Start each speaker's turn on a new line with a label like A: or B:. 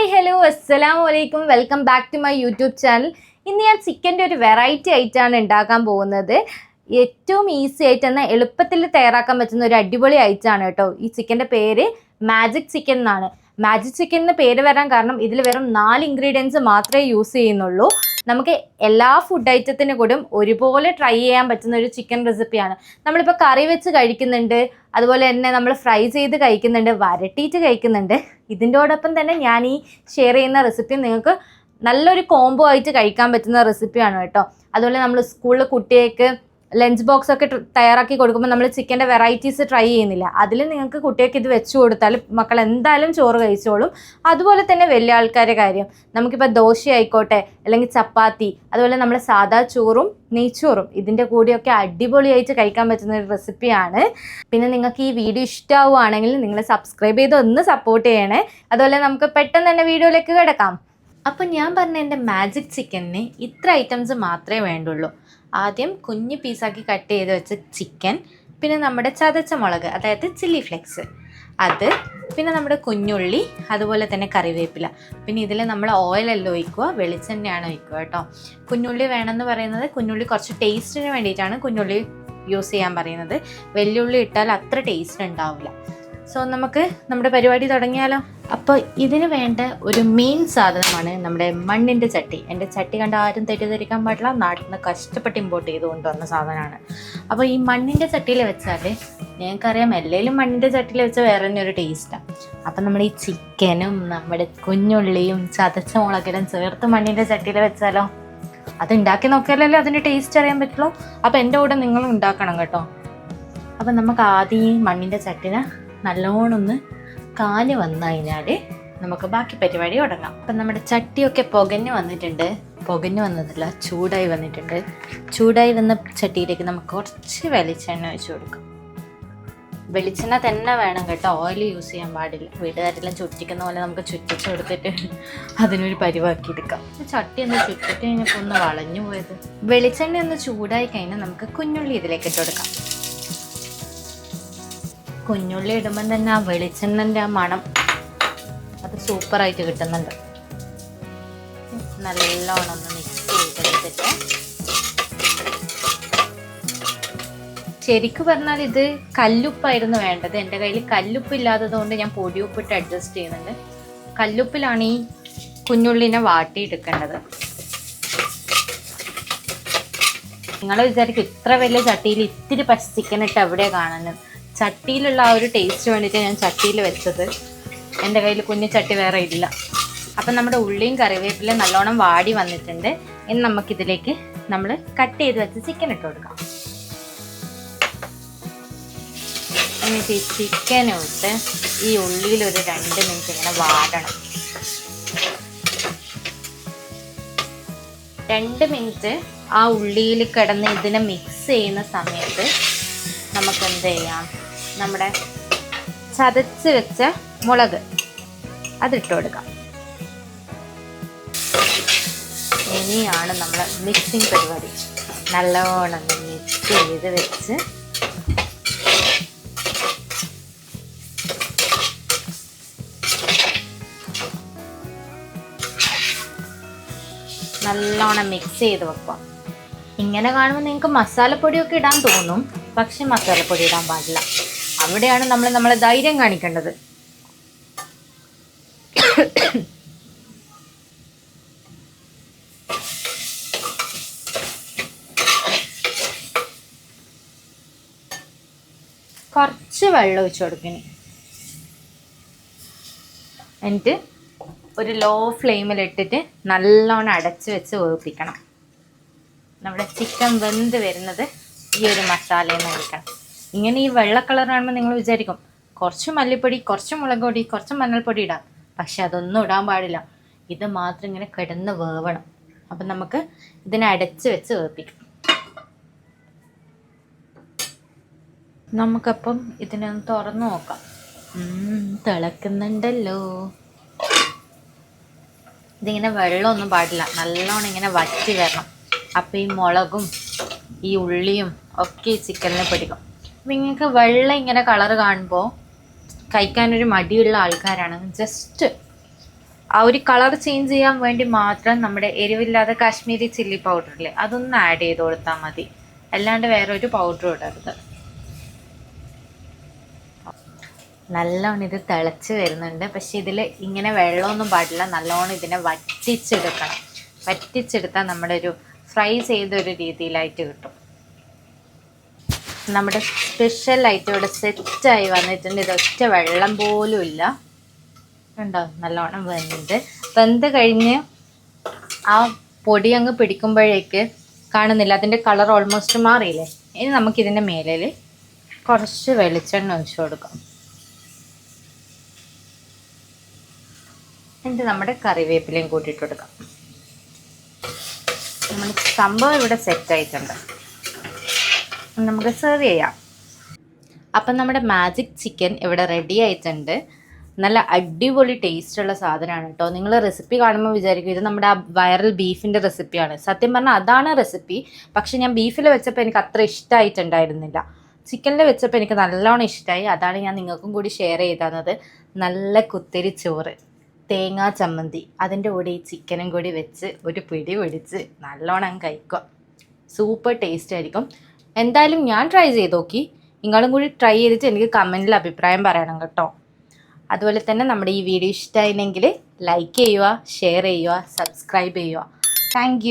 A: Hi hello അസ്സലാമു വലൈക്കും welcome back to my YouTube channel ഇന്ന് ഞാൻ ചിക്കന്റെ ഒരു വെറൈറ്റി ആയിട്ടാണ് ഉണ്ടാക്കാൻ പോകുന്നത്. ഏറ്റവും ഈസി ആയിട്ട് എന്നാൽ എളുപ്പത്തിൽ തയ്യാറാക്കാൻ പറ്റുന്ന ഒരു അടിപൊളി ഐറ്റാണ് കേട്ടോ. ഈ ചിക്കന്റെ പേര് മാജിക് ചിക്കൻ എന്നാണ്. മാജിക് ചിക്കൻ എന്ന് പേര് വരാൻ കാരണം ഇതിൽ വെറും നാല് ഇൻഗ്രീഡിയൻസ് മാത്രമേ യൂസ് ചെയ്യുന്നുള്ളൂ. നമുക്ക് എല്ലാ ഫുഡ് ഐറ്റത്തിനും കൂടും ഒരുപോലെ ട്രൈ ചെയ്യാൻ പറ്റുന്ന ഒരു ചിക്കൻ റെസിപ്പിയാണ് നമ്മളിപ്പോൾ കറി വെച്ച് കഴിക്കുന്നുണ്ട് അതുപോലെ തന്നെ നമ്മൾ ഫ്രൈ ചെയ്ത് കഴിക്കുന്നുണ്ട് വരട്ടിയിട്ട് കഴിക്കുന്നുണ്ട്. ഇതിന്റോടൊപ്പം തന്നെ ഞാൻ ഈ ഷെയർ ചെയ്യുന്ന റെസിപ്പി നിങ്ങൾക്ക് നല്ലൊരു കോംബോ ആയിട്ട് കഴിക്കാൻ പറ്റുന്ന റെസിപ്പിയാണ് കേട്ടോ. അതുപോലെ നമ്മൾ സ്കൂളിൽ കുട്ടികൾക്ക് ലഞ്ച് ബോക്സ് ഒക്കെ തയ്യാറാക്കി കൊടുക്കുമ്പോൾ നമ്മൾ ചിക്കന്റെ വെറൈറ്റീസ് ട്രൈ ചെയ്യുന്നില്ല. അതിൽ നിങ്ങൾക്ക് കുട്ടികൾക്ക് ഇത് വെച്ച് കൊടുത്താൽ മക്കൾ എന്തായാലും ചോറ് കഴിച്ചോളും. അതുപോലെ തന്നെ വലിയ ആൾക്കാരുടെ കാര്യം. നമുക്കിപ്പോൾ ദോശ ആയിക്കോട്ടെ അല്ലെങ്കിൽ ചപ്പാത്തി അതുപോലെ നമ്മൾ സാദാ ചോറും നെയ്ച്ചോറും ഇതിന്റെ കൂടെയൊക്കെ അടിപൊളിയായിട്ട് കഴിക്കാൻ പറ്റുന്ന ഒരു റെസിപ്പിയാണ്. പിന്നെ നിങ്ങൾക്ക് ഈ വീഡിയോ ഇഷ്ടമാവുകയാണെങ്കിൽ നിങ്ങൾ സബ്സ്ക്രൈബ് ചെയ്ത് ഒന്ന് സപ്പോർട്ട് ചെയ്യണേ. അതുപോലെ നമുക്ക് പെട്ടെന്ന് തന്നെ വീഡിയോയിലേക്ക് കിടക്കാം. അപ്പം ഞാൻ പറഞ്ഞ എന്റെ മാജിക് ചിക്കനിന് ഇത്ര ഐറ്റംസ് മാത്രമേ വേണ്ടുള്ളൂ. ആദ്യം കുഞ്ഞ് പീസാക്കി കട്ട് ചെയ്ത് വെച്ച ചിക്കൻ പിന്നെ നമ്മുടെ ചതച്ച മുളക് അതായത് ചില്ലി ഫ്ലെക്സ്. അത് പിന്നെ നമ്മുടെ കുഞ്ഞുള്ളി അതുപോലെ തന്നെ കറിവേപ്പില. പിന്നെ ഇതിൽ നമ്മൾ ഓയിലല്ല ഒഴിക്കുക വെളിച്ചെണ്ണയാണ് ഒഴിക്കുക കേട്ടോ. കുഞ്ഞുള്ളി വേണമെന്ന് പറയുന്നത് കുഞ്ഞുള്ളി കുറച്ച് ടേസ്റ്റിന് വേണ്ടിയിട്ടാണ് കുഞ്ഞുള്ളി യൂസ് ചെയ്യാൻ പറയുന്നത്. വെല്ലുള്ളി ഇട്ടാൽ അത്ര ടേസ്റ്റ് ഉണ്ടാവില്ല. സോ നമുക്ക് നമ്മുടെ പരിപാടി തുടങ്ങിയാലോ? അപ്പോൾ ഇതിന് വേണ്ട ഒരു മെയിൻ സാധനമാണ് നമ്മുടെ മണ്ണിന്റെ ചട്ടി. എന്റെ ചട്ടി കണ്ട് ആരും തെറ്റിദ്ധരിക്കാൻ പാടില്ല. നാട്ടിൽ നിന്ന് കഷ്ടപ്പെട്ട് ഇമ്പോർട്ട് ചെയ്ത് കൊണ്ടുവന്ന സാധനമാണ്. അപ്പോൾ ഈ മണ്ണിന്റെ ചട്ടിയിൽ വെച്ചാൽ ഞങ്ങൾക്കറിയാം എല്ലാവരും മണ്ണിന്റെ ചട്ടിയിൽ വെച്ചാൽ വേറെ തന്നെ ഒരു ടേസ്റ്റാണ് അപ്പം നമ്മൾ ഈ ചിക്കനും നമ്മുടെ കുഞ്ഞുള്ളിയും ചതച്ച മുളകിലും ചേർത്ത് മണ്ണിന്റെ ചട്ടിയിൽ വെച്ചാലോ? അത് ഉണ്ടാക്കി നോക്കിയാലല്ലേ അതിന്റെ ടേസ്റ്റ് അറിയാൻ പറ്റുള്ളൂ. അപ്പോൾ എന്റെ കൂടെ നിങ്ങളും ഉണ്ടാക്കണം കേട്ടോ. അപ്പം നമുക്ക് ആദ്യം ഈ മണ്ണിന്റെ ചട്ടിന് നല്ലോണം ഒന്ന് കാൽ വന്നു കഴിഞ്ഞാൽ നമുക്ക് ബാക്കി പരിപാടി തുടങ്ങാം. അപ്പം നമ്മുടെ ചട്ടിയൊക്കെ പുകഞ്ഞ് വന്നിട്ടുണ്ട്. പുകഞ്ഞ് വന്നതല്ല ചൂടായി വന്നിട്ടുണ്ട്. ചൂടായി വന്ന ചട്ടിയിലേക്ക് നമുക്ക് കുറച്ച് വെളിച്ചെണ്ണ ഒഴിച്ച് കൊടുക്കാം. വെളിച്ചെണ്ണ തന്നെ വേണം കേട്ടോ. ഓയിൽ യൂസ് ചെയ്യാൻ പാടില്ല. വീട്ടുകാരെല്ലാം ചുറ്റിക്കുന്ന പോലെ നമുക്ക് ചുറ്റിച്ച് കൊടുത്തിട്ട് അതിനൊരു പരിവാക്കി എടുക്കാം. ചട്ടി ഒന്ന് ചുറ്റിട്ട് കഴിഞ്ഞപ്പോൾ ഒന്ന് വളഞ്ഞു പോയത്. വെളിച്ചെണ്ണ ഒന്ന് ചൂടായി കഴിഞ്ഞാൽ നമുക്ക് കുഞ്ഞുള്ളി ഇതിലേക്ക് ഇട്ട് കൊടുക്കാം. കുഞ്ഞുള്ളി ഇടുമ്പം തന്നെ ആ വെളിച്ചെണ്ണന്റെ ആ മണം അത് സൂപ്പറായിട്ട് കിട്ടുന്നുണ്ട്. നല്ലോണം ഒന്ന് മിക്സ് ചെയ്തെടുത്തിട്ട്. ശരിക്കും പറഞ്ഞാൽ ഇത് കല്ലുപ്പായിരുന്നു വേണ്ടത്. എന്റെ കയ്യിൽ കല്ലുപ്പ് ഇല്ലാത്തത് കൊണ്ട് ഞാൻ പൊടിയുപ്പിട്ട് അഡ്ജസ്റ്റ് ചെയ്യുന്നുണ്ട്. കല്ലുപ്പിലാണ് ഈ കുഞ്ഞുള്ളിനെ വാട്ടിയെടുക്കേണ്ടത്. നിങ്ങൾ വിചാരിക്കും ഇത്ര വലിയ ചട്ടിയിൽ ഇത്തിരി ഇട്ട് എവിടെയാണ് കാണുന്നത്? ചട്ടിയിലുള്ള ആ ഒരു ടേസ്റ്റ് വേണ്ടിയിട്ട് ഞാൻ ചട്ടിയിൽ വെച്ചത്. എന്റെ കയ്യിൽ കുഞ്ഞു ചട്ടി വേറെ ഇല്ല. അപ്പം നമ്മുടെ ഉള്ളിയും കറിവേപ്പിലയും നല്ലോണം വാടി വന്നിട്ടുണ്ട്. ഇനി നമുക്കിതിലേക്ക് നമ്മൾ കട്ട് ചെയ്ത് വെച്ച് ചിക്കൻ ഇട്ട് കൊടുക്കാം. എന്നിട്ട് ഈ ചിക്കൻ ഇട്ട് ഈ ഉള്ളിയിൽ ഒരു രണ്ട് മിനിറ്റ് ഇങ്ങനെ വാടണം. രണ്ട് മിനിറ്റ് ആ ഉള്ളിയിൽ കിടന്ന് ഇതിനെ മിക്സ് ചെയ്യുന്ന സമയത്ത് നമുക്ക് എന്ത് ചെയ്യാം? നമ്മുടെ ചതച്ച് വെച്ച മുളക് അതിട്ട് കൊടുക്കാം. ഇനിയാണ് നമ്മൾ മിക്സിങ് പരിപാടി. നല്ലോണം മിക്സ് ചെയ്ത് വെച്ച് നല്ലോണം മിക്സ് ചെയ്ത് വെക്കാം ഇങ്ങനെ കാണുമ്പോൾ നിങ്ങൾക്ക് മസാലപ്പൊടിയൊക്കെ ഇടാൻ തോന്നും പക്ഷെ മസാലപ്പൊടി ഇടാൻ പാടില്ല. അവിടെയാണ് നമ്മൾ നമ്മളെ ധൈര്യം കാണിക്കേണ്ടത്. കുറച്ച് വെള്ളം ഒഴിച്ചു കൊടുക്കണേ എന്നിട്ട് ഒരു ലോ ഫ്ലെയിമിലിട്ടിട്ട് നല്ലോണം അടച്ച് വെച്ച് വേവിപ്പിക്കണം. നമ്മുടെ ചിക്കൻ വെന്ത് വരുന്നത് ഈ ഒരു മസാലയിൽ നിന്ന് കഴിക്കണം ഇങ്ങനെ ഈ വെള്ള കളറാണെന്ന് നിങ്ങൾ വിചാരിക്കും. കുറച്ച് മല്ലിപ്പൊടി കുറച്ച് മുളക് പൊടി കുറച്ച് മഞ്ഞൾപ്പൊടി ഇടാം. പക്ഷെ അതൊന്നും ഇടാൻ പാടില്ല. ഇത് മാത്രം ഇങ്ങനെ കിടന്ന് വേവണം. അപ്പം നമുക്ക് ഇതിനെ അടച്ച് വെച്ച് വേപ്പിക്കും നമുക്കപ്പം ഇതിനൊന്ന് തുറന്നു നോക്കാം. തിളക്കുന്നുണ്ടല്ലോ. ഇതിങ്ങനെ വെള്ളമൊന്നും പാടില്ല. നല്ലോണം ഇങ്ങനെ വറ്റി വരണം. അപ്പം ഈ മുളകും ഈ ഉള്ളിയും ഒക്കെ ചിക്കനിൽ പിടിക്കും. നിങ്ങൾക്ക് വെള്ള ഇങ്ങനെ കളർ കാണുമ്പോൾ കഴിക്കാനൊരു മടിയുള്ള ആൾക്കാരാണ്. ജസ്റ്റ് ആ ഒരു കളർ ചേഞ്ച് ചെയ്യാൻ വേണ്ടി മാത്രം നമ്മുടെ എരിവില്ലാതെ കാശ്മീരി ചില്ലി പൗഡറില്ലേ അതൊന്ന് ആഡ് ചെയ്ത് കൊടുത്താൽ മതി. അല്ലാണ്ട് വേറെ ഒരു പൗഡർ ഇടരുത്. നല്ലോണം ഇത് തിളച്ച് വരുന്നുണ്ട്. പക്ഷെ ഇതിൽ ഇങ്ങനെ വെള്ളമൊന്നും പാടില്ല. നല്ലോണം ഇതിനെ വറ്റിച്ചെടുക്കണം. വറ്റിച്ചെടുത്താൽ നമ്മുടെ ഒരു ഫ്രൈ ചെയ്തൊരു രീതിയിലായിട്ട് കിട്ടും. നമ്മുടെ സ്പെഷ്യൽ ആയിട്ട് ഇവിടെ സെറ്റായി വന്നിട്ടുണ്ട്. ഇതൊറ്റ വെള്ളം പോലും ഇല്ല. ഉണ്ടോ നല്ലോണം വെന്ത്. വെന്ത് കഴിഞ്ഞ് ആ പൊടി അങ്ങ് പിടിക്കുമ്പോഴേക്ക് കാണുന്നില്ല. അതിന്റെ കളർ ഓൾമോസ്റ്റ് മാറിയില്ലേ? ഇനി നമുക്കിതിന്റെ മേലിൽ കുറച്ച് വെളിച്ചെണ്ണ ഒഴിച്ചു കൊടുക്കാം. എന്നിട്ട് നമ്മുടെ കറിവേപ്പിലയും കൂട്ടിയിട്ട് കൊടുക്കാം. നമ്മുടെ സംഭവം ഇവിടെ സെറ്റ് ആയിട്ടുണ്ട്. നമുക്ക് സെർവ് ചെയ്യാം. അപ്പം നമ്മുടെ മാജിക് ചിക്കൻ ഇവിടെ റെഡി ആയിട്ടുണ്ട്. നല്ല അടിപൊളി ടേസ്റ്റുള്ള സാധനമാണ് കേട്ടോ. നിങ്ങൾ റെസിപ്പി കാണുമ്പോൾ വിചാരിക്കും ഇത് നമ്മുടെ ആ വൈറൽ ബീഫിന്റെ റെസിപ്പിയാണ് സത്യം പറഞ്ഞാൽ അതാണ് റെസിപ്പി പക്ഷെ ഞാൻ ബീഫിൽ വെച്ചപ്പോൾ എനിക്ക് അത്ര ഇഷ്ടമായിട്ടുണ്ടായിരുന്നില്ല ചിക്കനിൽ വെച്ചപ്പോൾ എനിക്ക് നല്ലോണം ഇഷ്ടമായി അതാണ് ഞാൻ നിങ്ങൾക്കും കൂടി ഷെയർ ചെയ്തത് നല്ല കുത്തിരി ചോറ് തേങ്ങാ ചമ്മന്തി അതിന്റെ കൂടെ ഈ ചിക്കനും കൂടി വെച്ച് ഒരു പിടി പിടിച്ച് നല്ലോണം കഴിക്കുക. സൂപ്പർ ടേസ്റ്റ് ആയിരിക്കും. എന്തായാലും ഞാൻ ട്രൈ ചെയ്ത് നോക്കി. നിങ്ങളും കൂടി ട്രൈ ചെയ്തിട്ട് എനിക്ക് കമന്റിൽ അഭിപ്രായം പറയണം കേട്ടോ. അതുപോലെ തന്നെ നമ്മുടെ ഈ വീഡിയോ ഇഷ്ടമായിരുന്നെങ്കിൽ ലൈക്ക് ചെയ്യുക ഷെയർ ചെയ്യുക സബ്സ്ക്രൈബ് ചെയ്യുക. താങ്ക്